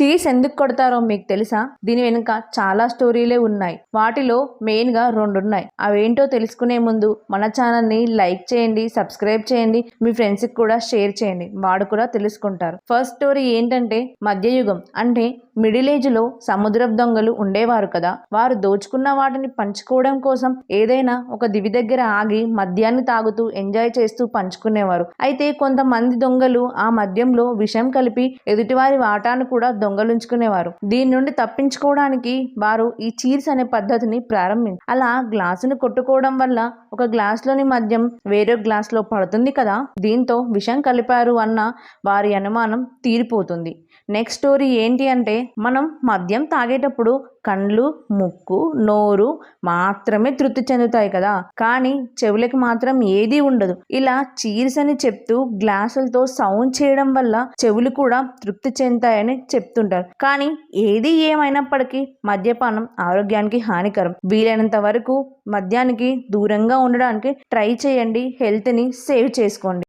Cheese ఎందుకు కొడతారో మీకు తెలుసా? దీని వెనుక చాలా స్టోరీలే ఉన్నాయి. వాటిలో మెయిన్గా రెండు ఉన్నాయి అవేంటో తెలుసుకునే ముందు మన ఛానల్ని లైక్ చేయండి సబ్స్క్రైబ్ చేయండి మీ ఫ్రెండ్స్కి కూడా షేర్ చేయండి. వాడు కూడా తెలుసుకుంటారు. ఫస్ట్ స్టోరీ ఏంటంటే మధ్యయుగం. అంటే మిడిల్ ఏజ్లో సముద్రపు దొంగలు ఉండేవారు కదా. వారు దోచుకున్న వాటిని పంచుకోవడం కోసం ఏదైనా ఒక దివి దగ్గర ఆగి మద్యాన్ని తాగుతూ ఎంజాయ్ చేస్తూ పంచుకునేవారు. అయితే కొంతమంది దొంగలు ఆ మద్యంలో విషం కలిపి ఎదుటివారి వాటాను కూడా దొంగలుంచుకునేవారు. దీని నుండి తప్పించుకోవడానికి వారు ఈ చీర్స్ అనే పద్ధతిని ప్రారంభించారు అలా గ్లాసును కొట్టుకోవడం వల్ల ఒక గ్లాస్లోని మద్యం వేరే గ్లాస్లో పడుతుంది కదా. దీంతో విషం కలిపారు అన్న వారి అనుమానం తీరిపోతుంది. నెక్స్ట్ స్టోరీ ఏంటి అంటే మనం మద్యం తాగేటప్పుడు కండ్లు ముక్కు నోరు మాత్రమే తృప్తి చెందుతాయి కదా. కానీ చెవులకి మాత్రం ఏది ఉండదు. ఇలా చీర్స్ అని చెప్తూ గ్లాసులతో సౌండ్ చేయడం వల్ల చెవులు కూడా తృప్తి చెందుతాయని చెప్తుంటారు. కానీ ఏది ఏమైనప్పటికీ మద్యపానం ఆరోగ్యానికి హానికరం. వీలైనంత వరకు మద్యానికి దూరంగా ఉండడానికి ట్రై చేయండి. హెల్త్ని సేవ్ చేసుకోండి.